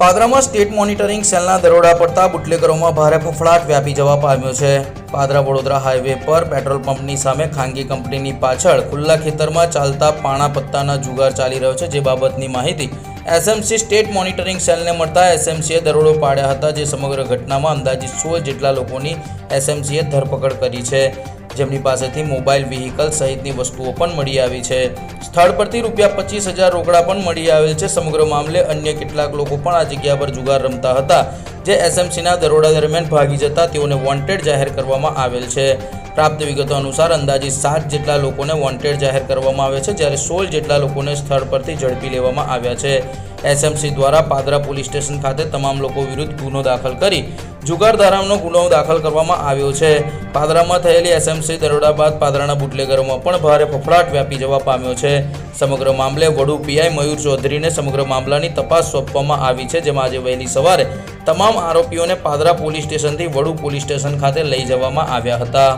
પાદરામાં state monitoring સેલના દરોડા પડતા બુટલેગરોમાં ભારે ફફડાટ વ્યાપી જવા પામ્યો છે. પાદરા વડોદરા હાઈવે પર પેટ્રોલ પંપની સામે ખાનગી કંપનીની પાછળ ખુલ્લા ખેતરમાં ચાલતા પાણા પત્તાના જુગાર ચાલી રહ્યો છે, જે બાબતની માહિતી એસએમસી સ્ટેટ મોનિટરિંગ સેલને મળતા એસએમસીએ દરોડો પાડ્યા હતા, જે સમગ્ર ઘટનામાં અંદાજિત સોળ જેટલા લોકોની એસએમસીએ ધરપકડ કરી છે. જેમની પાસેથી મોબાઈલ, વ્હીકલ સહિતની વસ્તુઓ પણ મળી આવી છે. સ્થળ પરથી રૂપિયા પચીસ હજાર રોકડા પણ મળી આવેલ છે. સમગ્ર મામલે અન્ય કેટલાક લોકો પણ આ જગ્યા પર જુગાર રમતા હતા, જે એસએમસીના દરોડા દરમિયાન ભાગી જતા તેઓને વોન્ટેડ જાહેર કરવામાં આવેલ છે. પ્રાપ્ત વિગતો અનુસાર અંદાજિત સાત જેટલા લોકોને વોન્ટેડ જાહેર કરવામાં આવે છે, જ્યારે સોળ જેટલા લોકોને સ્થળ પરથી ઝડપી લેવામાં આવ્યા છે. એસએમસી દ્વારા પાદરા પોલીસ સ્ટેશન ખાતે તમામ લોકો વિરુદ્ધ ગુનો દાખલ કરી જુગાર ધારાનો ગુનો દાખલ કરવામાં આવ્યો છે. પાદરામાં થયેલી એસએમસી દરોડા બાદ પાદરાના બુટલેગરોમાં પણ ભારે ફફડાટ વ્યાપી જવા પામ્યો છે. સમગ્ર મામલે વડુ પીઆઈ મયુર ચૌધરીને સમગ્ર મામલાની તપાસ સોંપવામાં આવી છે, જેમાં આજે વહેલી સવારે તમામ આરોપીઓને પાદરા પોલીસ સ્ટેશનથી વડુ પોલીસ સ્ટેશન ખાતે લઈ જવામાં આવ્યા હતા.